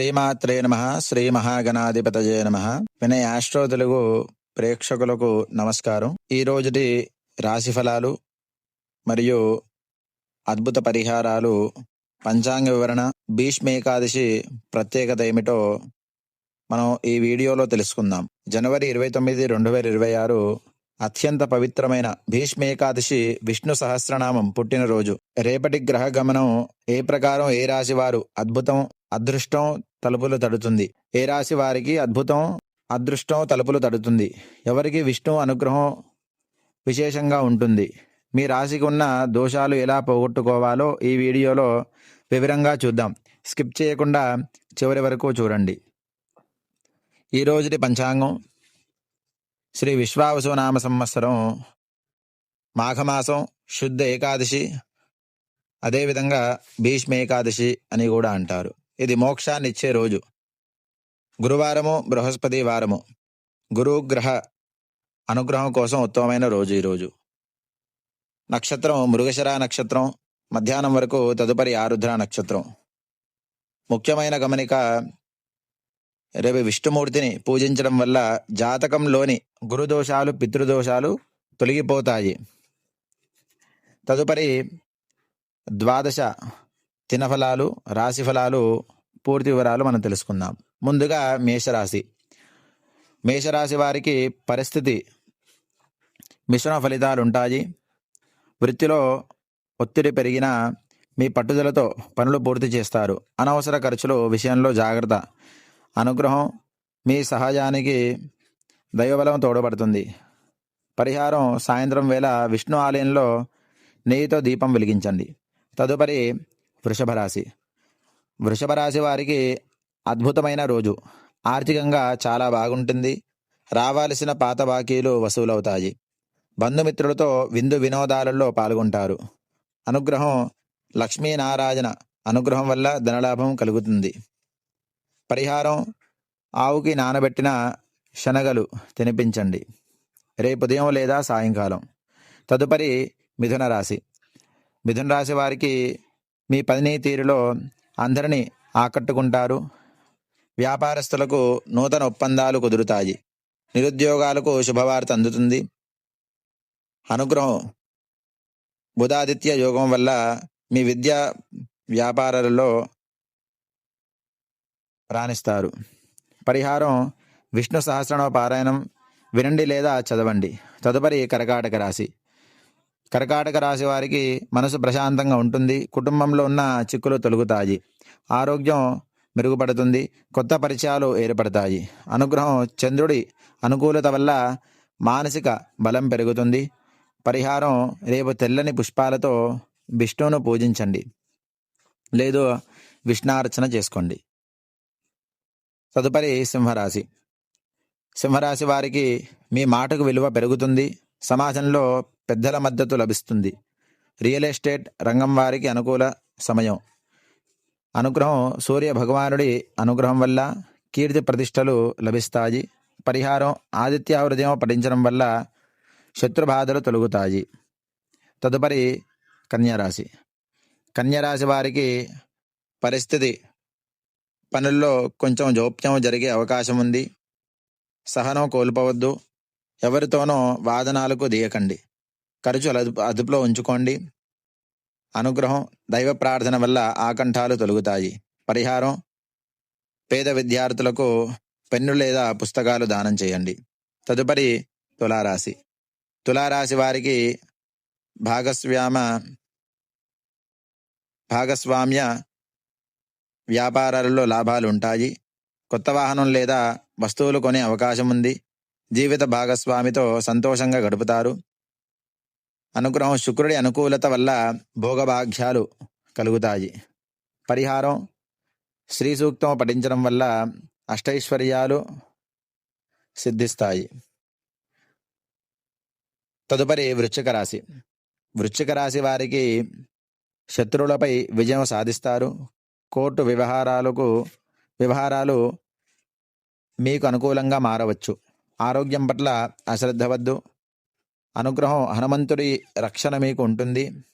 శ్రీమాత్రే నమ శ్రీ మహాగణాధిపతయే నమ. వినయ ఆస్ట్రో తెలుగు ప్రేక్షకులకు నమస్కారం. ఈ రోజుటి రాశి ఫలాలు మరియు అద్భుత పరిహారాలు పంచాంగ వివరణ భీష్మేకాదశి ప్రత్యేకత ఏమిటో మనం ఈ వీడియోలో తెలుసుకుందాం. జనవరి ఇరవై తొమ్మిది రెండు వేల ఇరవై ఆరు అత్యంత పవిత్రమైన భీష్మేకాదశి విష్ణు సహస్రనామం పుట్టినరోజు. రేపటి గ్రహ గమనం ఏ ప్రకారం ఏ రాశి వారు అద్భుతం అదృష్టం తలుపులు తడుతుంది. ఏ రాశి వారికి అద్భుతం అదృష్టం తలుపులు తడుతుంది. ఎవరికి విష్ణు అనుగ్రహం విశేషంగా ఉంటుంది. మీ రాశికి ఉన్న దోషాలు ఎలా పోగొట్టుకోవాలో ఈ వీడియోలో వివరంగా చూద్దాం. స్కిప్ చేయకుండా చివరి వరకు చూడండి. ఈ రోజుటి పంచాంగం. శ్రీ విశ్వావసునామ సంవత్సరం మాఘమాసం శుద్ధ ఏకాదశి అదేవిధంగా భీష్మ ఏకాదశి అని కూడా అంటారు. ఇది మోక్షాన్నిచ్చే రోజు. గురువారము బృహస్పతి వారము. గురుగ్రహ అనుగ్రహం కోసం ఉత్తమమైన రోజు ఈరోజు నక్షత్రం మృగశిర నక్షత్రం మధ్యాహ్నం వరకు తదుపరి ఆరుద్ర నక్షత్రం. ముఖ్యమైన గమనిక రేపు విష్ణుమూర్తిని పూజించడం వల్ల జాతకంలోని గురుదోషాలు పితృదోషాలు తొలగిపోతాయి. తదుపరి ద్వాదశ తినఫలాలు రాశిఫలాలు పూర్తి వివరాలు మనం తెలుసుకుందాం. ముందుగా మేషరాశి. మేషరాశి వారికి పరిస్థితి మిశ్రమ ఫలితాలు ఉంటాయి. వృత్తిలో ఒత్తిడి పెరిగినా మీ పట్టుదలతో పనులు పూర్తి చేస్తారు. అనవసర ఖర్చులు విషయంలో జాగ్రత్త. అనుగ్రహం మీ సహజానికి దైవబలం తోడ్పడుతుంది పరిహారం సాయంత్రం వేళ విష్ణు ఆలయంలో నెయ్యితో దీపం వెలిగించండి. తదుపరి వృషభ రాశి. వృషభ రాశి వారికి అద్భుతమైన రోజు. ఆర్థికంగా చాలా బాగుంటుంది. రావాల్సిన పాత బాకీలు వసూలవుతాయి. బంధుమిత్రులతో విందు వినోదాలలో పాల్గొంటారు. అనుగ్రహం లక్ష్మీనారాయణ అనుగ్రహం వల్ల ధనలాభం కలుగుతుంది. పరిహారం ఆవుకి నానబెట్టిన శనగలు తినిపించండి. రేపు ఉదయం లేదా సాయంకాలం. తదుపరి మిథున రాశి. మిథున రాశి వారికి మీ పని తీరులో అందరినీ ఆకట్టుకుంటారు. వ్యాపారస్తులకు నూతన ఒప్పందాలు కుదురుతాయి. నిరుద్యోగాలకు శుభవార్త అందుతుంది. అనుగ్రహం బుధాదిత్య యోగం వల్ల మీ విద్యా వ్యాపారాలలో రాణిస్తారు. పరిహారం విష్ణు సహస్రనామ పారాయణం వినండి లేదా చదవండి. తదుపరి కరకాటక రాశి. కర్కాటక రాశి వారికి మనసు ప్రశాంతంగా ఉంటుంది కుటుంబంలో ఉన్న చిక్కులు తొలుగుతాయి ఆరోగ్యం మెరుగుపడుతుంది కొత్త పరిచయాలు ఏర్పడతాయి. అనుగ్రహం చంద్రుడి అనుకూలత వల్ల మానసిక బలం పెరుగుతుంది. పరిహారం రేపు తెల్లని పుష్పాలతో విష్ణువును పూజించండి. లేదు విష్ణార్చన చేసుకోండి. తదుపరి సింహరాశి. సింహరాశి వారికి మీ మాటకు విలువ పెరుగుతుంది సమాజంలో పెద్దల మద్దతు లభిస్తుంది. రియల్ ఎస్టేట్ రంగం వారికి అనుకూల సమయం. అనుగ్రహం సూర్య భగవానుడి అనుగ్రహం వల్ల కీర్తి ప్రతిష్టలు లభిస్తాయి. పరిహారం ఆదిత్య హృదయం పఠించడం వల్ల శత్రుబాధలు తొలుగుతాయి. తదుపరి కన్యారాశి. కన్యరాశి వారికి పరిస్థితి పనుల్లో కొంచెం జోప్యం జరిగే అవకాశం ఉంది. సహనం కోల్పోవద్దు. ఎవరితోనో వాదనాలకు దియకండి ఖర్చులు అదుపు అదుపులో ఉంచుకోండి. అనుగ్రహం దైవ ప్రార్థన వల్ల ఆకంఠాలు తొలుగుతాయి. పరిహారం పేద విద్యార్థులకు పెన్ను లేదా పుస్తకాలు దానం చేయండి. తదుపరి తులారాశి. తులారాశి వారికి భాగస్వామ భాగస్వామ్య వ్యాపారాలలో లాభాలు ఉంటాయి. కొత్త వాహనం లేదా వస్తువులు కొనే అవకాశం ఉంది. జీవిత భాగస్వామితో సంతోషంగా గడుపుతారు. అనుగ్రహం శుక్రుడి అనుకూలత వల్ల భోగభాగ్యాలు కలుగుతాయి. పరిహారం శ్రీ సూక్తం పఠించడం వల్ల అష్టైశ్వర్యాలు సిద్ధిస్తాయి. తదుపరి వృశ్చిక రాశి. వృశ్చిక రాశి వారికి శత్రువులపై విజయం సాధిస్తారు. కోర్టు వ్యవహారాలకు వ్యవహారాలు మీకు అనుకూలంగా మారవచ్చు. ఆరోగ్యం పట్ల అశ్రద్ధ వద్దు. అనుగ్రహం హనుమంతుడి రక్షణ మీకు ఉంటుంది.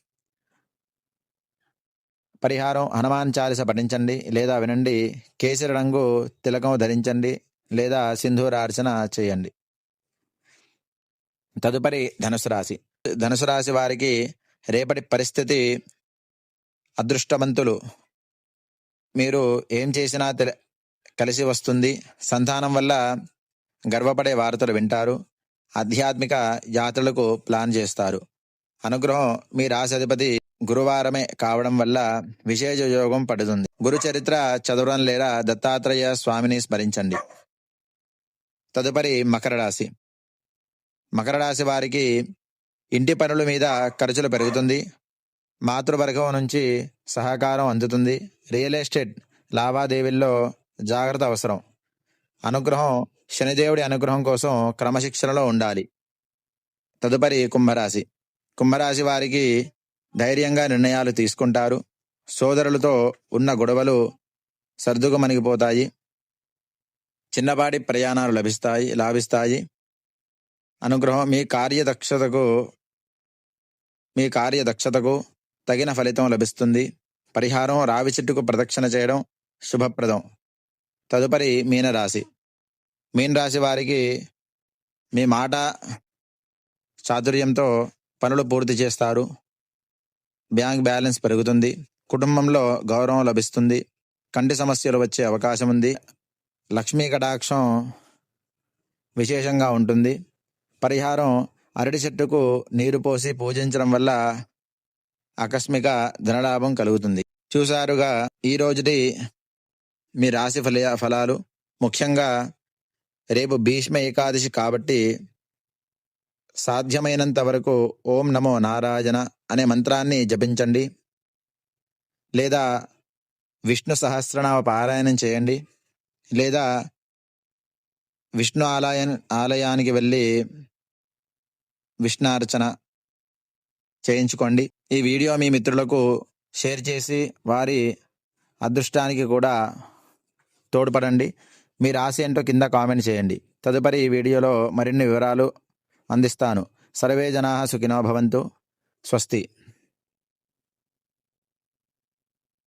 పరిహారం హనుమాన్ చాలిస పఠించండి లేదా వినండి. కేసరి రంగు తిలకం ధరించండి లేదా సింధూరార్చన చేయండి. తదుపరి ధనుసు రాశి. ధనుసు రాశి వారికి రేపటి పరిస్థితి అదృష్టవంతులు. మీరు ఏం చేసినా తెల- కలిసి వస్తుంది. సంతానం వల్ల గర్వపడే వార్తలు వింటారు ఆధ్యాత్మిక యాత్రలకు ప్లాన్ చేస్తారు. అనుగ్రహం మీ రాశాధిపతి గురువారమే కావడం వల్ల విశేష యోగం పడుతుంది. గురు చరిత్ర చదవడం లేదా దత్తాత్రేయ స్వామిని స్మరించండి. తదుపరి మకర రాశి. మకర రాశి వారికి ఇంటి పనుల మీద ఖర్చులు పెరుగుతుంది. మాతృవర్గం నుంచి సహకారం అందుతుంది. రియల్ ఎస్టేట్ లావాదేవీల్లో జాగ్రత్త అవసరం. అనుగ్రహం శనిదేవుడి అనుగ్రహం కోసం క్రమశిక్షణలో ఉండాలి. తదుపరి కుంభరాశి. కుంభరాశి వారికి ధైర్యంగా నిర్ణయాలు తీసుకుంటారు. సోదరులతో ఉన్న గొడవలు సర్దుకుమణిగిపోతాయి చిన్నపాటి ప్రయాణాలు లభిస్తాయి లాభిస్తాయి. అనుగ్రహం మీ కార్యదక్షతకు మీ కార్యదక్షతకు తగిన ఫలితం లభిస్తుంది. పరిహారం రావి చెట్టుకు ప్రదక్షిణ చేయడం శుభప్రదం. తదుపరి మీనరాశి. మీనరాశి వారికి మీ మాట చాతుర్యంతో పనులు పూర్తి చేస్తారు. బ్యాంక్ బ్యాలెన్స్ పెరుగుతుంది. కుటుంబంలో గౌరవం లభిస్తుంది. కంటి సమస్యలు వచ్చే అవకాశం ఉంది. లక్ష్మీ కటాక్షం విశేషంగా ఉంటుంది. పరిహారం అరటి చెట్టుకు నీరు పోసి పూజించడం వల్ల ఆకస్మిక ధనలాభం కలుగుతుంది. చూసారుగా ఈ రోజుటి మీ రాశి ఫల ఫలాలు ముఖ్యంగా రేపు భీష్మ ఏకాదశి కాబట్టి సాధ్యమైనంత వరకు ఓం నమో నారాయణ అనే మంత్రాన్ని జపించండి. లేదా విష్ణు సహస్రనామ పారాయణం చేయండి. లేదా విష్ణు ఆలయ ఆలయానికి వెళ్ళి విష్ణార్చన చేయించుకోండి. ఈ వీడియో మీ మిత్రులకు షేర్ చేసి వారి అదృష్టానికి కూడా తోడ్పడండి. మీ రాశి ఏంటో కింద కామెంట్ చేయండి. తదుపరి ఈ వీడియోలో మరిన్ని వివరాలు అందిస్తాను. సర్వే జనా సుఖినో భవంతు. స్వస్తి.